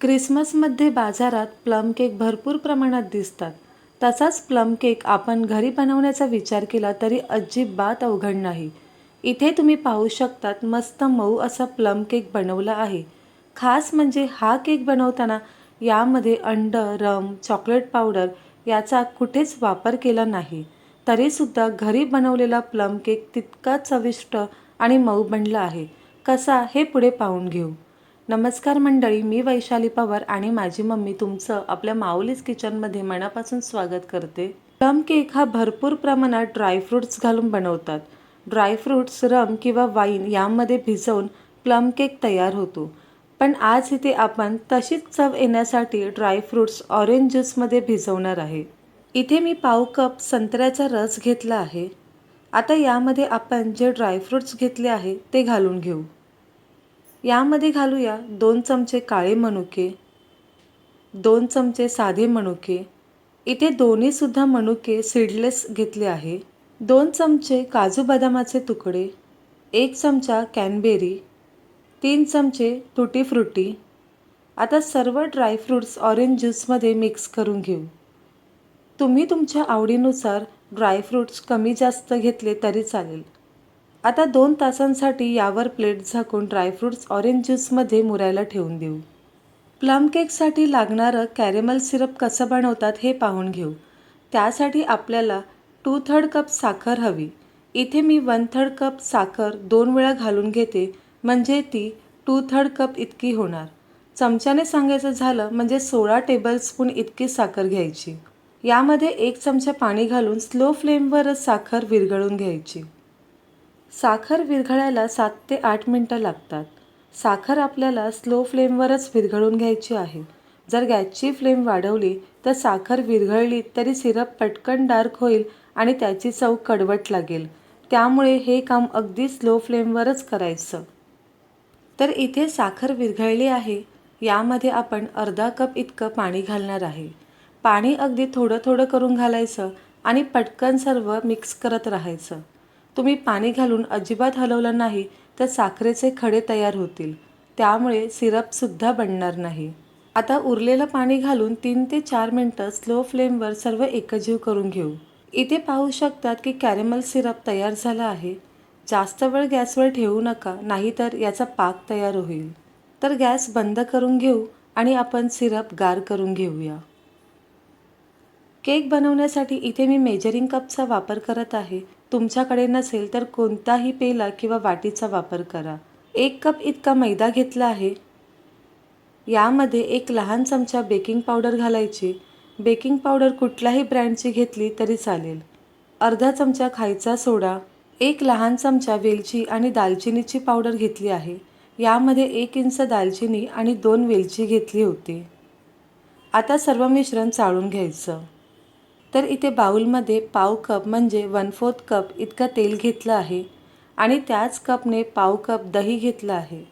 क्रिसमसमध्ये बाजारात plum cake भरपूर प्रमाणात दिसतात. तसाच प्लम केक आपण घरी बनवण्याचा विचार केला तरी अजिबात अवघड नाही. इथे तुम्ही पाहू शकतात मस्त मऊ असा प्लम केक बनवला आहे. खास म्हणजे हा केक बनवताना यामध्ये अंड रम चॉकलेट पावडर याचा कुठेच वापर केला नाही. तरीसुद्धा घरी बनवलेला प्लम केक तितका चविष्ट आणि मऊ बनला आहे. कसा हे पुढे पाहून घेऊ. नमस्कार मंडळी मी वैशाली पवार आणि माझी मम्मी तुमचं आपल्या माऊलीज किचनमध्ये मनापासून स्वागत करते. प्लम केक हा भरपूर प्रमाणात ड्रायफ्रूट्स घालून बनवतात. ड्रायफ्रूट्स रम किंवा वाईन यामध्ये भिजवून प्लम केक तयार होतो. पण आज इथे आपण तशीच चव येण्यासाठी ड्रायफ्रूट्स ऑरेंज ज्यूसमध्ये भिजवणार आहे. इथे मी पाव कप संत्र्याचा रस घेतला आहे. आता यामध्ये आपण जे ड्रायफ्रूट्स घेतले आहे ते घालून घेऊ. यामध्ये घालूया दोन चमचे काळे मनुके दोन चमचे साधे मनुके. इथे दोन्हीसुद्धा मनुके सीडलेस घेतले आहे. दोन चमचे काजू बदामाचे तुकडे एक चमचा कॅनबेरी तीन चमचे तुटी फ्रुटी. आता सर्व ड्रायफ्रूट्स ऑरेंज ज्यूसमध्ये मिक्स करून घेऊ. तुम्ही तुमच्या आवडीनुसार ड्रायफ्रूट्स कमी जास्त घेतले तरी चालेल. आता दोन तासांसाठी यावर प्लेट झाकून ड्रायफ्रूट्स ऑरेंज ज्यूसमध्ये मुरायला ठेवून देऊ. प्लम केकसाठी लागणारं कॅरेमल सिरप कसं बनवतात हे पाहून घेऊ. त्यासाठी आपल्याला टू थर्ड कप साखर हवी. इथे मी वन थर्ड कप साखर दोन वेळा घालून घेते म्हणजे ती टू थर्ड कप इतकी होणार. चमच्याने सांगायचं झालं म्हणजे सोळा टेबलस्पून इतकी साखर घ्यायची. यामध्ये एक चमचा पाणी घालून स्लो फ्लेमवरच साखर विरघळून घ्यायची. साखर विरघळायला सात ते आठ मिनटं लागतात. साखर आपल्याला स्लो फ्लेमवरच विरघळून घ्यायची आहे. जर गॅसची फ्लेम वाढवली तर साखर विरघळली तरी सिरप पटकन डार्क होईल आणि त्याची चव कडवट लागेल. त्यामुळे हे काम अगदी स्लो फ्लेमवरच करायचं. तर इथे साखर विरघळली आहे. यामध्ये आपण अर्धा कप इतकं पाणी घालणार आहे. पाणी अगदी थोडं थोडं करून घालायचं आणि पटकन सर्व मिक्स करत राहायचं. तुम्ही पाणी घालून अजिबात हलवलं नाही तर साखरेचे खडे तयार होतील. त्यामुळे सिरपसुद्धा बनणार नाही. आता उरलेलं पाणी घालून तीन ते चार मिनटं स्लो फ्लेमवर सर्व एकजीव करून घेऊ. इथे पाहू शकतात की कॅरेमल सिरप तयार झाला आहे. जास्त वेळ गॅसवर ठेवू नका नाहीतर याचा पाक तयार होईल. तर गॅस बंद करून घेऊ आणि आपण सिरप गार करून घेऊया. केक बनवण्यासाठी इथे मी मेजरिंग कपचा वापर करत आहे. तुमच्याकडे नसेल तर कोणताही पेला किंवा वाटीचा वापर करा. एक कप इतका मैदा घेतला आहे. यामध्ये एक लहान चमचा बेकिंग पावडर घालायची. बेकिंग पावडर कुठल्याही ब्रँडची घेतली तरी चालेल. अर्धा चमचा खायचा सोडा. एक लहान चमचा वेलची आणि दालचिनीची पावडर घेतली आहे. यामध्ये एक इंच दालचिनी आणि दोन वेलची घेतली होती. आता सर्व मिश्रण चाळून घ्यायचं. तर इथे बाऊलमध्ये पाव कप म्हणजे वन फोर्थ कप इतकं तेल घेतलं आहे आणि त्याच कपने पाव कप दही घेतलं आहे.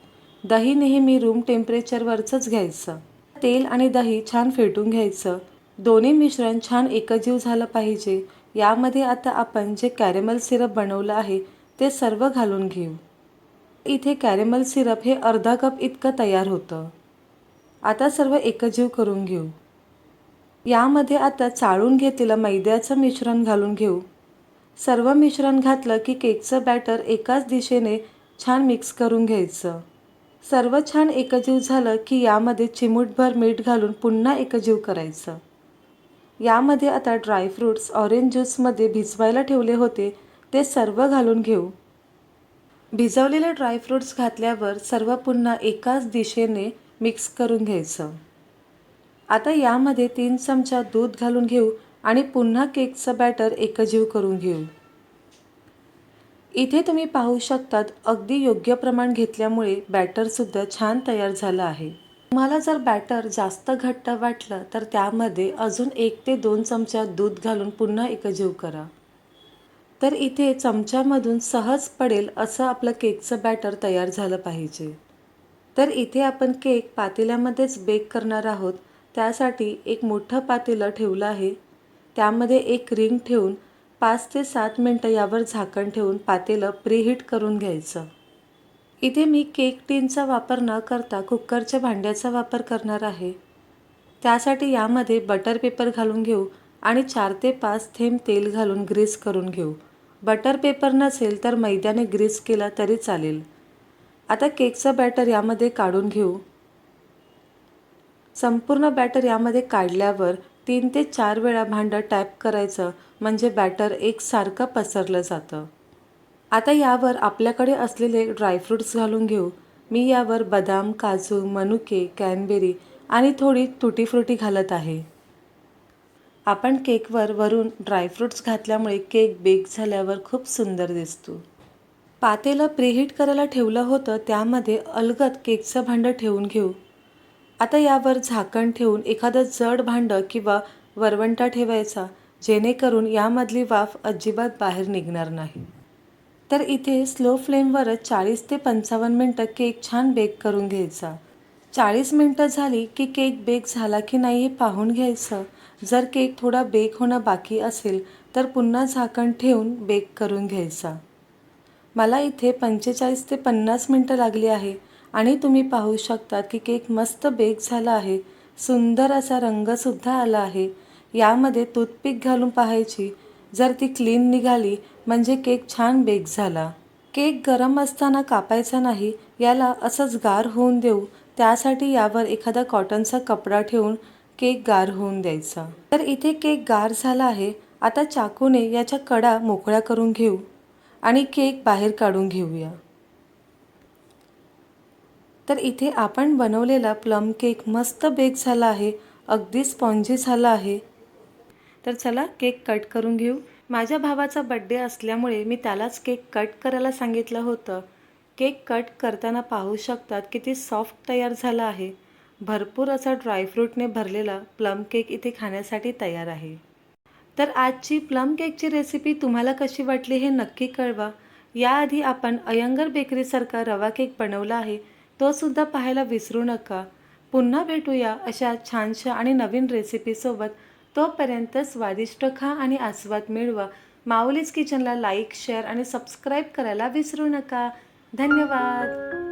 दही नेहमी रूम टेम्परेचरवरचंच घ्यायचं. तेल आणि दही छान फेटून घ्यायचं. दोन्ही मिश्रण छान एकजीव झालं पाहिजे. यामध्ये आता आपण जे कॅरेमल सिरप बनवलं आहे ते सर्व घालून घेऊ. इथे कॅरेमल सिरप हे अर्धा कप इतकं तयार होतं. आता सर्व एकजीव करून घेऊ. यामध्ये आता चाळून घेतलेलं मैद्याचं मिश्रण घालून घेऊ. सर्व मिश्रण घातलं की केकचं बॅटर एकाच दिशेने छान मिक्स करून घ्यायचं. सर्व छान एकजीव झालं की यामध्ये चिमूटभर मीठ घालून पुन्हा एकजीव करायचं. यामध्ये आता ड्रायफ्रूट्स ऑरेंज ज्यूसमध्ये भिजवायला ठेवले होते ते सर्व घालून घेऊ. भिजवलेले ड्रायफ्रूट्स घातल्यावर सर्व पुन्हा एकाच दिशेने मिक्स करून घ्यायचं. आता यामध्ये तीन चमचा दूध घालून घेऊ आणि पुन्हा केकचं बॅटर एकजीव करून घेऊ. इथे तुम्ही पाहू शकतात अगदी योग्य प्रमाण घेतल्यामुळे बॅटरसुद्धा छान तयार झालं आहे. तुम्हाला जर बॅटर जास्त घट्ट वाटलं तर त्यामध्ये अजून एक ते दोन चमचा दूध घालून पुन्हा एकजीव करा. तर इथे चमच्यामधून सहज पडेल असं आपलं केकचं बॅटर तयार झालं पाहिजे. तर इथे आपण केक पातेल्यामध्येच बेक करणार आहोत. त्यासाठी एक मोठं पातेलं ठेवलं आहे. त्यामध्ये एक रिंग ठेवून पाच ते सात मिनटं यावर झाकण ठेवून पातेलं प्रीहीट करून घ्यायचं. इथे मी केक टीनचा वापर न करता कुकरच्या भांड्याचा वापर करणार आहे. त्यासाठी यामध्ये बटर पेपर घालून घेऊ आणि चार ते पाच थेंब तेल घालून ग्रीस करून घेऊ. बटर पेपर नसेल तर मैद्याने ग्रीस केला तरी चालेल. आता केकचं बॅटर यामध्ये काढून घेऊ. संपूर्ण बॅटर यामध्ये काढल्यावर तीन ते चार वेळा भांडं टॅप करायचं म्हणजे बॅटर एकसारखं पसरलं जातं. आता यावर आपल्याकडे असलेले ड्रायफ्रूट्स घालून घेऊ. मी यावर बदाम काजू मनुके कॅनबेरी आणि थोडी तुटी फ्रुटी घालत आहे. आपण केकवर वरून ड्रायफ्रूट्स घातल्यामुळे केक बेक झाल्यावर खूप सुंदर दिसतो. पातेलं प्रीहीट करायला ठेवलं होतं त्यामध्ये अलगद केकचं भांडं ठेवून घेऊ. आता यावर झाकण ठेवून एखादं जड भांडं किंवा वरवंटा ठेवायचा जेणेकरून यामधली वाफ अजिबात बाहेर निघणार नाही. तर इथे स्लो फ्लेमवरच चाळीस ते पंचावन्न मिनटं केक छान बेक करून घ्यायचा. चाळीस मिनटं झाली की केक बेक झाला की नाही हे पाहून घ्यायचं. जर केक थोडा बेक होणं बाकी असेल तर पुन्हा झाकण ठेवून बेक करून घ्यायचा. मला इथे पंचेचाळीस ते पन्नास मिनटं लागली आहे. आणि तुम्ही पाहू शकतात की केक मस्त बेक झाला आहे. सुंदर असा रंगसुद्धा आला आहे. यामध्ये टूथपिक घालून पाहायची. जर ती क्लीन निघाली म्हणजे केक छान बेक झाला. केक गरम असताना कापायचा नाही याला असंच गार होऊन देऊ. त्यासाठी यावर एखादा कॉटनचा कपडा ठेवून केक गार होऊन द्यायचा. तर इथे केक गार झाला आहे. आता चाकूने याच्या कडा मोकळ्या करून घेऊ आणि केक बाहेर काढून घेऊया. तर इथे आपण बनवलेला प्लम केक मस्त बेक झाला आहे अगदी स्पॉन्जी झाला आहे. तर चला केक कट करून घेऊ. माझ्या भावाचा बड्डे असल्यामुळे मी त्यालाच केक कट करायला सांगितलं होतं. केक कट करताना पाहू शकतात किती सॉफ्ट तयार झाला आहे. भरपूर असा ड्रायफ्रूटने भरलेला प्लम केक इथे खाण्यासाठी तयार आहे. तर आजची प्लम केकची रेसिपी तुम्हाला कशी वाटली हे नक्की कळवा. याआधी आपण अयंगर बेकरीसारखा रवा केक बनवला आहे. तोसुद्धा पाहायला विसरू नका. पुन्हा भेटूया अशा छानशा आणि नवीन रेसिपीसोबत तोपर्यंत स्वादिष्ट खा आणि आस्वाद मिळवा. माऊलीज किचनला लाईक शेअर आणि सबस्क्राईब करायला विसरू नका. धन्यवाद.